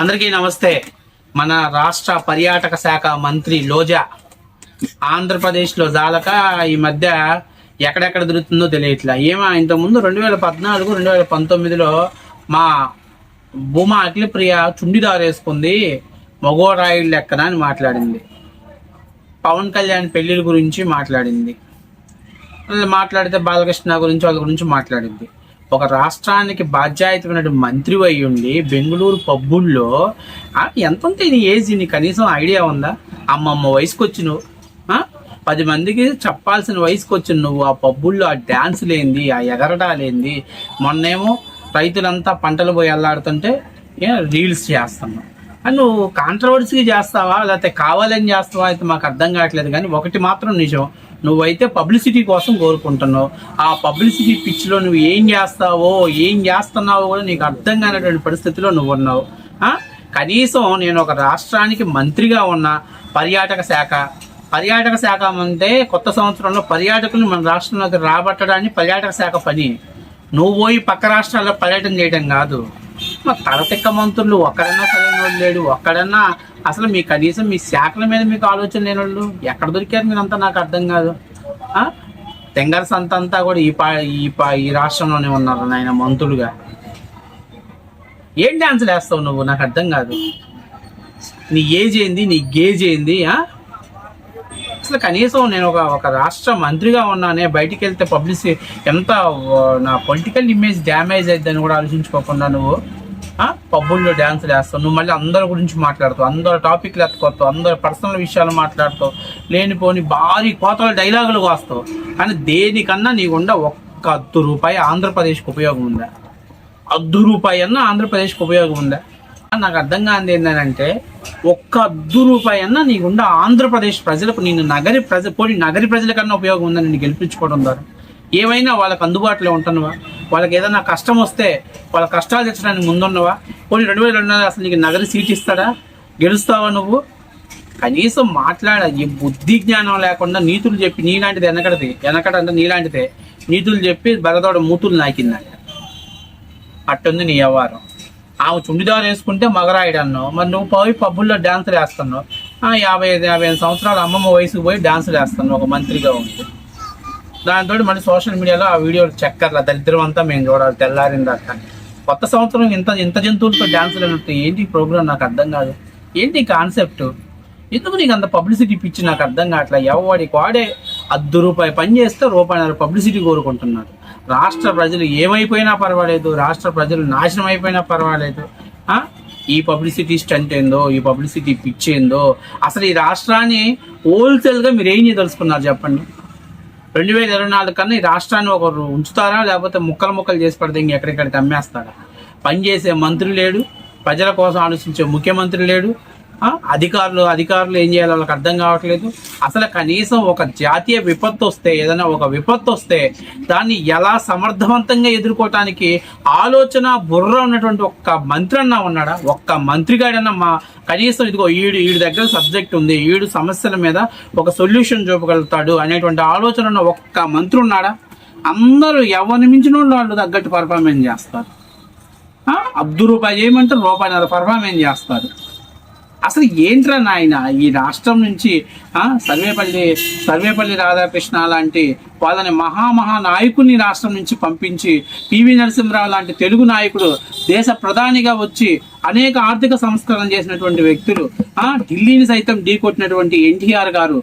అందరికీ నమస్తే. మన రాష్ట్ర పర్యాటక శాఖ మంత్రి లోజా ఆంధ్రప్రదేశ్లో జాలక ఈ మధ్య ఎక్కడెక్కడ దొరుకుతుందో తెలియట్లా. ఏమో ఇంతకుముందు రెండు వేల పద్నాలుగు రెండు వేల పంతొమ్మిదిలో మా భూమా అఖిలప్రియ చుండిదారు వేసుకుంది మగోరాయుడు లెక్కన అని మాట్లాడింది. పవన్ కళ్యాణ్ పెళ్ళిళ్ళ గురించి మాట్లాడింది. మాట్లాడితే బాలకృష్ణ గురించి వాళ్ళ గురించి మాట్లాడింది. ఒక రాష్ట్రానికి బాధ్యాయుతమైన మంత్రి అయి ఉండి బెంగళూరు పబ్బుల్లో ఎంత ఉంటే నీ ఏజ్ నీ కనీసం ఐడియా ఉందా? అమ్మమ్మ వయసుకు వచ్చి నువ్వు పది మందికి చెప్పాల్సిన వయసుకు వచ్చి నువ్వు. ఆ పబ్బుల్లో ఆ డ్యాన్సులేంది ఆ ఎగరడాలేంది మొన్నేమో రైతులంతా పంటలు పోయి వెళ్ళాడుతుంటే రీల్స్ చేస్తున్నావు అని నువ్వు కాంట్రవర్సీ చేస్తావా? లేకపోతే కావాలని చేస్తావా? అయితే మాకు అర్థం కావట్లేదు కానీ ఒకటి మాత్రం నిజం. నువ్వైతే పబ్లిసిటీ కోసం కోరుకుంటున్నావు. ఆ పబ్లిసిటీ పిచ్చిలో నువ్వు ఏం చేస్తావో ఏం చేస్తున్నావో కూడా నీకు అర్థం కానటువంటి పరిస్థితిలో నువ్వు ఉన్నావు. కనీసం నేను ఒక రాష్ట్రానికి మంత్రిగా ఉన్న పర్యాటక శాఖ పర్యాటక శాఖ అంటే కొత్త సంవత్సరంలో పర్యాటకులు మన రాష్ట్రంలోకి రాబట్టడానికి పర్యాటక శాఖ పని. నువ్వు పోయి పక్క రాష్ట్రాల్లో పర్యటన చేయడం కాదు. తలతిక్క మంత్రులు ఒక్కడన్నా సరైన వాళ్ళు లేడు. ఒక్కడన్నా అసలు మీ కనీసం మీ శాఖల మీద మీకు ఆలోచన లేని వాళ్ళు ఎక్కడ దొరికారు మీరంతా నాకు అర్థం కాదు. తెంగర సంత అంతా కూడా ఈ పా ఈ పా ఈ రాష్ట్రంలోనే ఉన్నారు నాయన మంత్రులుగా. ఏం డాన్సులు వేస్తావు నువ్వు? నాకు అర్థం కాదు. నీ ఏజ్ ఏంది? నీ గేజ్ ఏంది? అసలు కనీసం నేను ఒక ఒక రాష్ట్ర మంత్రిగా ఉన్నానే బయటికి వెళ్తే పబ్లిసిటీ ఎంత నా పొలిటికల్ ఇమేజ్ డ్యామేజ్ అయిద్దని కూడా ఆలోచించుకోకుండా నువ్వు పబ్బుల్లో డ్యాన్సులు వేస్తావు నువ్వు మళ్ళీ అందరి గురించి మాట్లాడుతావు అందరు టాపిక్లు ఎత్తుకొస్తావు అందరు పర్సనల్ విషయాలు మాట్లాడుతావు లేనిపోని భారీ కోతల డైలాగులు కాస్తావు. కానీ దేనికన్నా నీకుండ ఒక్క అద్దు రూపాయి ఆంధ్రప్రదేశ్కి ఉపయోగం ఉందా అద్దు రూపాయి అన్న ఆంధ్రప్రదేశ్కి ఉపయోగం ఉందా నాకు అర్థం కానిది ఏంటంటే ఒక్క అద్దు రూపాయి అన్న నీకుండ ఆంధ్రప్రదేశ్ ప్రజలకు నేను నగరి ప్రజ పోనీ నగరి ప్రజలకన్నా ఉపయోగం ఉందని నేను గెలిపించుకోవడం ద్వారా. ఏమైనా వాళ్ళకు అందుబాటులో ఉంటున్నావా? వాళ్ళకి ఏదైనా కష్టం వస్తే వాళ్ళ కష్టాలు తెచ్చడానికి ముందున్నవా? కొన్ని రెండు వేల రెండు అసలు నీకు నగరి సీట్ ఇస్తాడా? గెలుస్తావా నువ్వు? కనీసం మాట్లాడ ఈ బుద్ధి జ్ఞానం లేకుండా నీతులు చెప్పి నీలాంటిది వెనకడది వెనకడ అంటే నీలాంటిదే. నీతులు చెప్పి బరదోడ మూతులు నాకిందంట. అట్టుంది నీ వ్యవహారం. ఆమె చుండిదారు వేసుకుంటే మగరాయుడు అన్నావు మరి నువ్వు పోయి పబ్బుల్లో డాన్సులు వేస్తున్నావు. యాభై ఐదు యాభై ఐదు సంవత్సరాల అమ్మమ్మ వయసుకు పోయి డాన్సులు వేస్తున్నావు. ఒక మంత్రిగా ఉంది దాంతో మళ్ళీ సోషల్ మీడియాలో ఆ వీడియో చక్కర్ల దరిద్రం అంతా మేము చూడాలి తెల్లారింది కొత్త సంవత్సరం ఇంత ఇంత జంతువులతో డాన్సులు అన్నట్టు ఏంటి ప్రోగ్రామ్ నాకు అర్థం కాదు. ఏంటి కాన్సెప్ట్ ఎందుకు నీకు అంత పబ్లిసిటీ పిచ్చి నాకు అర్థం కావట్లే? ఎవడికి వాడే అద్దు రూపాయి పని చేస్తే రూపాయి పబ్లిసిటీ కోరుకుంటున్నారు రాష్ట్ర ప్రజలు ఏమైపోయినా పర్వాలేదు రాష్ట్ర ప్రజలు నాశనం అయిపోయినా పర్వాలేదు. ఈ పబ్లిసిటీ స్టంట్ ఏందో ఈ పబ్లిసిటీ పిచ్చి ఏందో అసలు ఈ రాష్ట్రాన్ని హోల్సేల్గా మీరు ఏం చేయదలుచుకున్నారు చెప్పండి? రెండు వేల ఇరవై నాలుగు కన్నా ఈ రాష్ట్రాన్ని ఒకరు ఉంచుతారా? లేకపోతే ముక్కలు ముక్కలు చేసి పడితే ఇంకెక్కడిక్కడికి అమ్మేస్తారా పనిచేసే మంత్రి లేడు. ప్రజల కోసం ఆలోచించే ముఖ్యమంత్రి లేడు. అధికారులు అధికారులు ఏం చేయాలి వాళ్ళకి అర్థం కావట్లేదు. అసలు కనీసం ఒక జాతీయ విపత్తు వస్తే ఏదైనా ఒక విపత్తు వస్తే దాన్ని ఎలా సమర్థవంతంగా ఎదుర్కోవటానికి ఆలోచన బుర్ర ఉన్నటువంటి ఒక్క మంత్రి అన్నా ఉన్నాడా? ఒక్క మంత్రిగాడన్నా మా కనీసం ఇదిగో ఈడు ఈడు దగ్గర సబ్జెక్ట్ ఉంది ఈడు సమస్యల మీద ఒక సొల్యూషన్ చూపగలుగుతాడు అనేటువంటి ఆలోచన ఉన్న ఒక్క మంత్రి ఉన్నాడా? అందరూ ఎవరిని మించిన వాళ్ళు తగ్గట్టు పర్ఫార్మెన్స్ చేస్తారు. అబ్దు రూపాయి చేయమంటే రూపాయి పర్ఫార్మెన్స్ చేస్తారు. అసలు ఏంట్రా నాయన ఈ రాష్ట్రం నుంచి సర్వేపల్లి సర్వేపల్లి రాధాకృష్ణ లాంటి వాళ్ళని మహామహా నాయకుడిని రాష్ట్రం నుంచి పంపించి పివి నరసింహరావు లాంటి తెలుగు నాయకుడు దేశ ప్రధానిగా వచ్చి అనేక ఆర్థిక సంస్కరణ చేసినటువంటి వ్యక్తులు ఢిల్లీని సైతం ఢీకొట్టినటువంటి ఎన్టీఆర్ గారు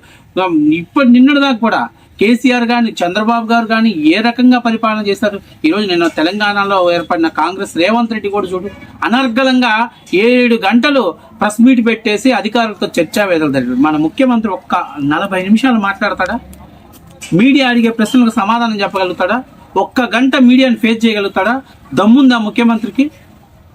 ఇప్పటి నిన్నటిదాకా కూడా కేసీఆర్ కానీ చంద్రబాబు గారు కానీ ఏ రకంగా పరిపాలన చేశారు ఈరోజు నేను తెలంగాణలో ఏర్పడిన కాంగ్రెస్ రేవంత్ రెడ్డి కూడా చూడు అనర్గళంగా ఏడు గంటలు ప్రెస్ మీట్ పెట్టేసి అధికారులతో చర్చావేదలు వేదలు మన ముఖ్యమంత్రి ఒక్క నలభై నిమిషాలు మాట్లాడతాడా? మీడియా అడిగే ప్రశ్నలకు సమాధానం చెప్పగలుగుతాడా? ఒక్క గంట మీడియాను ఫేస్ చేయగలుగుతాడా? దమ్ముందా ముఖ్యమంత్రికి?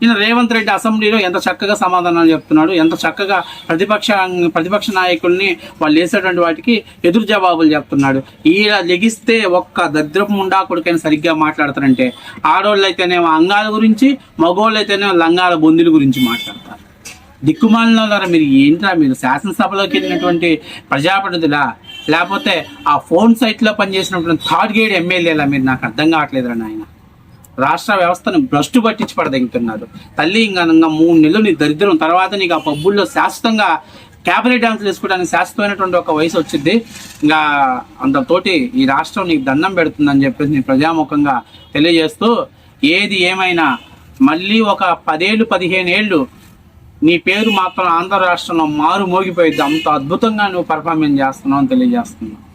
ఈయన రేవంత్ రెడ్డి అసెంబ్లీలో ఎంత చక్కగా సమాధానాలు చెప్తున్నాడు ఎంత చక్కగా ప్రతిపక్ష ప్రతిపక్ష నాయకుల్ని వాళ్ళు వేసేటువంటి వాటికి ఎదురు జవాబులు చెప్తున్నాడు. ఈయన లెగిస్తే ఒక్క దద్రపు ముండా కొడుకైనా సరిగ్గా మాట్లాడతారంటే ఆడోళ్ళు అయితేనేమో అంగాల గురించి మగోళ్ళు అయితేనేమో లంగాల బొందుల గురించి మాట్లాడతారు. దిక్కుమాలిన మీరు ఏంట్రా మీరు శాసనసభలోకి వెళ్ళినటువంటి ప్రజాప్రతినిధులా? లేకపోతే ఆ ఫోన్ సైట్లో పనిచేసినటువంటి థర్డ్ గ్రేడ్ ఎమ్మెల్యేలా? మీరు నాకు అర్థం కావట్లేదురా నాయన. రాష్ట్ర వ్యవస్థను భ్రష్టు పట్టించి పడదెంగుతున్నారు తల్లి ఇంకా మూడు నెలలు నీ దరిద్రం తర్వాత నీకు ఆ పబ్బుల్లో శాశ్వతంగా క్యాబినెట్ డాన్సులు వేసుకోవడానికి శాశ్వతమైనటువంటి ఒక వయసు వచ్చింది. ఇంకా అంతతోటి ఈ రాష్ట్రం నీకు దండం పెడుతుందని చెప్పేసి నీ ప్రజాముఖంగా తెలియజేస్తూ ఏది ఏమైనా మళ్ళీ ఒక పదేళ్ళు పదిహేను ఏళ్ళు నీ పేరు మాత్రం ఆంధ్ర రాష్ట్రంలో మారు మోగిపోయింది అంత అద్భుతంగా నువ్వు పర్ఫార్మెన్స్ చేస్తున్నావు అని తెలియజేస్తున్నావు